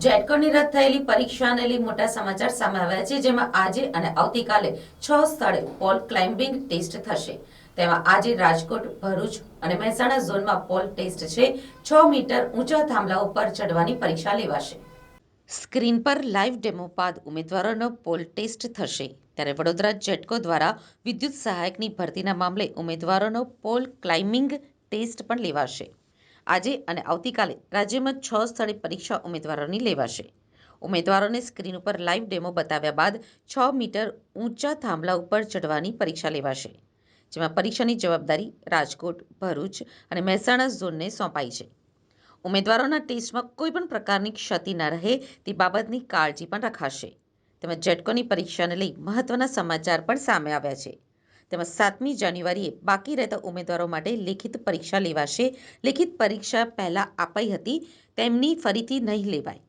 જેટકોની રદ થયેલી પરીક્ષાને લઈ મોટા સમાચાર સામે આવ્યા છે, જેમાં આજે અને આવતીકાલે છ સ્થળે પોલ ક્લાઇમ્બિંગ ટેસ્ટ થશે. તેમાં આજે રાજકોટ, ભરૂચ અને મહેસાણા ઝોનમાં પોલ ટેસ્ટ છે. છ મીટર ઊંચા થાંભલા ઉપર ચડવાની પરીક્ષા લેવાશે. સ્ક્રીન પર લાઈવ ડેમો બાદ ઉમેદવારોનો પોલ ટેસ્ટ થશે. ત્યારે વડોદરા જેટકો દ્વારા વિદ્યુત સહાયકની ભરતીના મામલે ઉમેદવારોનો પોલ ક્લાઇમ્બિંગ ટેસ્ટ પણ લેવાશે. આજે અને આવતીકાલે રાજ્યમાં છ સ્થળે પરીક્ષા ઉમેદવારોની લેવાશે. ઉમેદવારોને સ્ક્રીન ઉપર લાઈવ ડેમો બતાવ્યા બાદ છ મીટર ઊંચા થાંભલા ઉપર ચઢવાની પરીક્ષા લેવાશે, જેમાં પરીક્ષાની જવાબદારી રાજકોટ, ભરૂચ અને મહેસાણા ઝોનને સોંપાઈ છે. ઉમેદવારોના ટેસ્ટમાં કોઈ પણ પ્રકારની ક્ષતિ ન રહે તે બાબતની કાળજી પણ રખાશે. તેમજ જેટકોની પરીક્ષાને લઈ મહત્વના સમાચાર પણ સામે આવ્યા છે. તેમજ સાતમી જાન્યુઆરીએ બાકી રહેતા ઉમેદવારો માટે લેખિત પરીક્ષા લેવાશે. લેખિત પરીક્ષા પહેલાં અપાઈ હતી, તેમની ફરીથી નહીં લેવાય.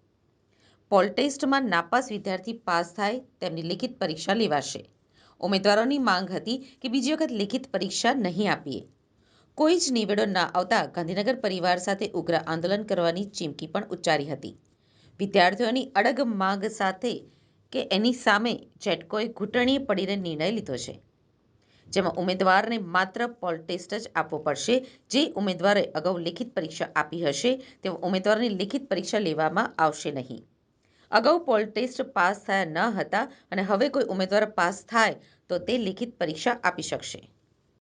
પોલ ટેસ્ટમાં નાપાસ વિદ્યાર્થી પાસ થાય, તેમની લેખિત પરીક્ષા લેવાશે. ઉમેદવારોની માંગ હતી કે બીજી વખત લેખિત પરીક્ષા નહીં આપીએ. કોઈ જ નિવેડો ના આવતા ગાંધીનગર પરિવાર સાથે ઉગ્ર આંદોલન કરવાની ચીમકી પણ ઉચ્ચારી હતી. વિદ્યાર્થીઓની અડગ માંગ સાથે કે એની સામે જેટકોએ ઘૂંટણીએ પડીને નિર્ણય લીધો છે. જેમાં ઉમેદવારને માત્ર પોલ ટેસ્ટ જ આપવો પડશે. જે ઉમેદવારે અગાઉ લેખિત પરીક્ષા આપી હશે તેવા ઉમેદવારની લેખિત પરીક્ષા લેવામાં આવશે નહીં. અગાઉ પોલ ટેસ્ટ પાસ થયા ન હતા અને હવે કોઈ ઉમેદવાર પાસ થાય તો તે લેખિત પરીક્ષા આપી શકશે.